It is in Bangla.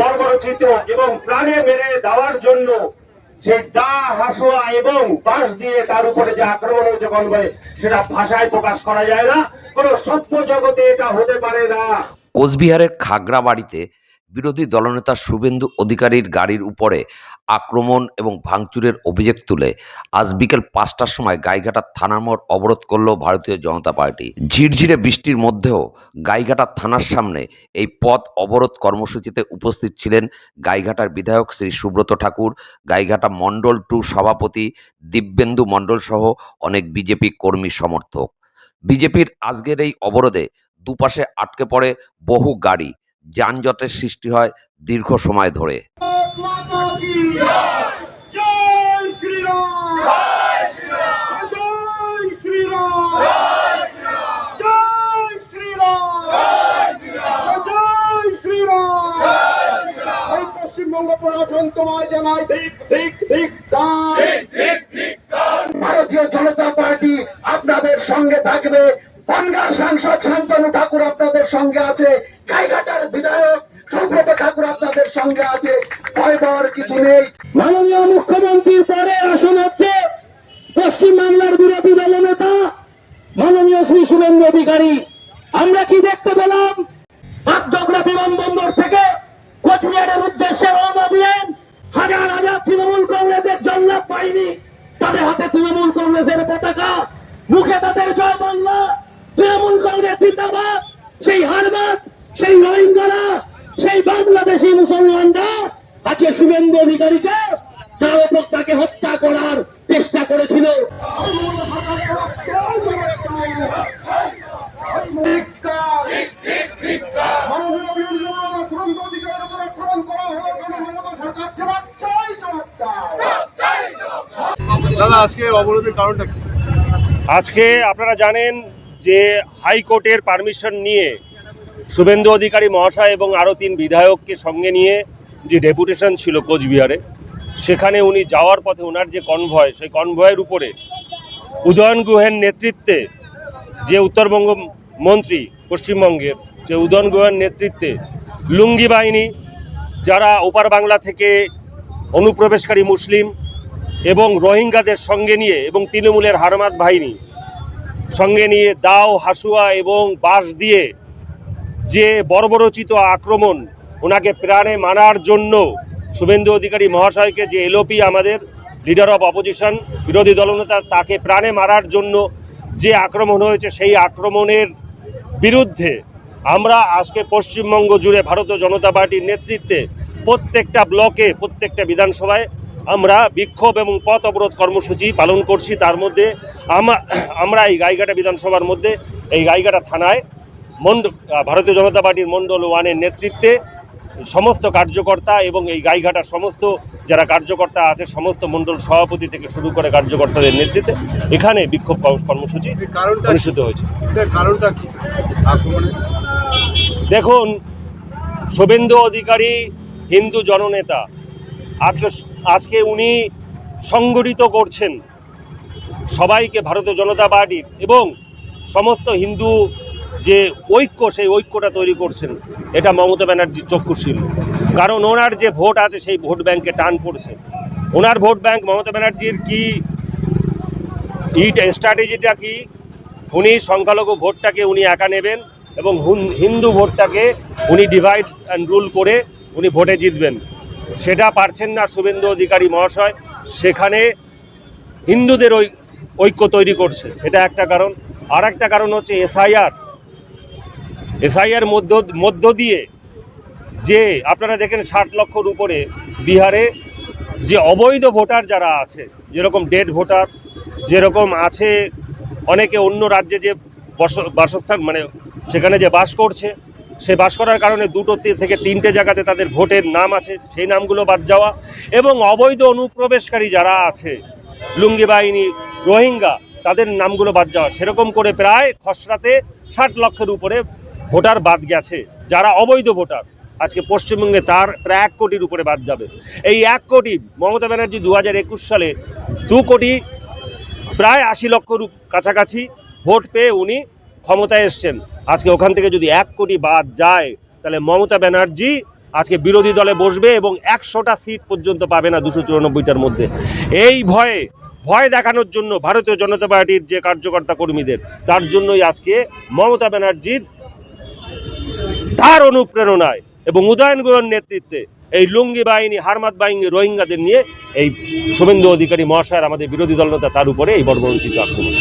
বর্বরচিত এবং প্রাণে মেরে দেওয়ার জন্য সে দা হাসুয়া এবং বাঁশ দিয়ে তার উপরে যে আক্রমণ হয়েছে কনভয়ে, সেটা ভাষায় প্রকাশ করা যায় না। কোনো সভ্য জগতে এটা হতে পারে না। কোচবিহারের খাগড়াবাড়িতে বিরোধী দলনেতা শুভেন্দু অধিকারীর গাড়ির উপরে আক্রমণ এবং ভাঙচুরের অভিযোগ তুলে আজ বিকেল পাঁচটার সময় গাইঘাটার থানার মোড় অবরোধ করল ভারতীয় জনতা পার্টি। ঝিরঝিরে বৃষ্টির মধ্যেও গাইঘাটার থানার সামনে এই পথ অবরোধ কর্মসূচিতে উপস্থিত ছিলেন গাইঘাটার বিধায়ক শ্রী সুব্রত ঠাকুর, গাইঘাটা মণ্ডল টু সভাপতি দিব্যেন্দু মণ্ডল সহ অনেক বিজেপি কর্মী সমর্থক। বিজেপির আজকের এই অবরোধে দুপাশে আটকে পড়ে বহু গাড়ি। যানজটের সৃষ্টি হয় দীর্ঘ সময় ধরে। ভারতীয় জনতা পার্টি আপনাদের সঙ্গে থাকবে। বনগাঁ সাংসদ শান্তনু ঠাকুর আপনাদের সঙ্গে আছে। গাইঘাটার বিধায়ক সুব্রত ঠাকুর আপনাদের সঙ্গে আছে। কিছু নেই মাননীয় মুখ্যমন্ত্রীর পরে আসন হচ্ছে পশ্চিম বাংলার বিরোধী দলনেতা মাননীয় শ্রী শুভেন্দু অধিকারী। আমরা কি দেখতে পেলাম? বাগডোগরা বিমানবন্দর থেকে কোচবিহারের উদ্দেশ্যে রওনা দিলেন হাজার হাজার তৃণমূল কংগ্রেসের জল্লাভ বাহিনী, তাদের হাতে তৃণমূল কংগ্রেসের পতাকা। মুখে তাদের জয় বাংলা, তৃণমূল কংগ্রেস জিন্দাবাদ। সেই হারবাদ, সেই রোহিঙ্গারা, সেই বাংলাদেশি মুসলমানরা আজকে শুভেন্দু অধিকারীকে তার তাকে হত্যা করার চেষ্টা করেছিল। দাদা আজকে অবরোধের কারণটা কি? আজকে আপনারা জানেন যে হাইকোর্টের পারমিশন নিয়ে শুভেন্দু অধিকারী মহাশয় এবং আরও তিন বিধায়ককে সঙ্গে নিয়ে যে ডেপুটেশন ছিল কোচবিহারে, সেখানে উনি যাওয়ার পথে ওনার যে কনভয়, সেই কনভয়ের উপরে উদয়ন গুহের নেতৃত্বে যে উত্তরবঙ্গ মন্ত্রী পশ্চিমবঙ্গের যে উদয়ন গুহের নেতৃত্বে লুঙ্গি বাহিনী, যারা ওপার বাংলা থেকে অনুপ্রবেশকারী মুসলিম এবং রোহিঙ্গাদের সঙ্গে নিয়ে এবং তৃণমূলের হারমাত বাহিনী সঙ্গে নিয়ে দাও, হাসুয়া এবং বাঁশ দিয়ে যে বর্বরচিত আক্রমণ ওনাকে প্রাণে মানার জন্য শুভেন্দু অধিকারী মহাশয়কে যে এলোপি আমাদের লিডার অফ অপোজিশন বিরোধী দলনেতা তাকে প্রাণে মারার জন্য যে আক্রমণ হয়েছে, সেই আক্রমণের বিরুদ্ধে আমরা আজকে পশ্চিমবঙ্গ জুড়ে ভারতীয় জনতা পার্টির নেতৃত্বে প্রত্যেকটা ব্লকে, প্রত্যেকটা বিধানসভায় আমরা বিক্ষোভ এবং পথ অবরোধ কর্মসূচি পালন করছি। তার মধ্যে আমরা এই গাইঘাটা বিধানসভার মধ্যে, এই গাইঘাটা থানায় মন্ড, ভারতীয় জনতা পার্টির মণ্ডল ওয়ানের নেতৃত্বে সমস্ত কার্যকর্তা এবং এই গাইঘাটার সমস্ত যারা কার্যকর্তা আছে সমস্ত মণ্ডল সভাপতি থেকে শুরু করে কার্যকর্তাদের নেতৃত্বে এখানে বিক্ষোভ কর্মসূচি? অনুষ্ঠিত হয়েছে। কারণটা কি? দেখুন শুভেন্দু অধিকারী হিন্দু জননেতা আজকে আজকে উনি সংগঠিত করছেন সবাইকে ভারতীয় জনতা পার্টির এবং সমস্ত হিন্দু যে ঐক্য, সেই ঐক্যটা তৈরি করছেন, এটা মমতা ব্যানার্জির চক্ষুশীল কারণ ওনার যে ভোট আছে, সেই ভোট ব্যাংকে টান পড়ছে। ওনার ভোট ব্যাংক মমতা ব্যানার্জির কি ইট স্ট্র্যাটেজিটা কি? উনি সংখ্যালঘু ভোটটাকে উনি একা নেবেন এবং হিন্দু ভোটটাকে উনি ডিভাইড অ্যান্ড রুল করে উনি ভোটে জিতবেন। সেটা পারছেন না শুভেন্দু অধিকারী মহাশয়। সেখানে হিন্দুদের ওই ঐক্য তৈরি করছে। এটা একটা কারণ। আর একটা কারণ হচ্ছে এসআইআর। এসআইআর মধ্য মধ্য দিয়ে যে আপনারা দেখেন ষাট লক্ষর উপরে বিহারে যে অবৈধ ভোটার যারা আছে, যেরকম ডেড ভোটার, যেরকম আছে অনেকে অন্য রাজ্যে যে বস, বাসস্থান মানে সেখানে যে বাস করছে, সে বাস করার কারণে দুটো থেকে তিনটে জায়গাতে তাদের ভোটের নাম আছে, সেই নামগুলো বাদ যাওয়া এবং অবৈধ অনুপ্রবেশকারী যারা আছে, লুঙ্গি বাহিনী, রোহিঙ্গা, তাদের নামগুলো বাদ যাওয়া, সেরকম করে প্রায় খসড়াতে ষাট লক্ষের উপরে ভোটার বাদ গেছে, যারা অবৈধ ভোটার, আজকে পশ্চিমবঙ্গে তার প্রায় এক কোটির উপরে বাদ যাবে। এই এক কোটি, মমতা ব্যানার্জি দু হাজার একুশ সালে দু কোটি, প্রায় আশি লক্ষ রু- কাছাকাছি ভোট পেয়ে উনি ক্ষমতায় এসছেন। আজকে ওখান থেকে যদি এক কোটি বাদ যায়, তাহলে মমতা ব্যানার্জি আজকে বিরোধী দলে বসবে এবং একশোটা সিট পর্যন্ত পাবে না দুশো চুরানব্বইটার মধ্যে। এই ভয়ে, ভয় দেখানোর জন্য ভারতীয় জনতা পার্টির যে কার্যকর্তা কর্মীদের, তার জন্যই আজকে মমতা ব্যানার্জির তার অনুপ্রেরণায় এবং উদয়ন গুহর নেতৃত্বে এই লুঙ্গি বাহিনী, হারমাত বাহিনী, রোহিঙ্গাদের নিয়ে এই শুভেন্দু অধিকারী মহাশয়ের আমাদের বিরোধী দল নেতা তার উপরে এই বর্বরঞ্চিত আক্রমণ।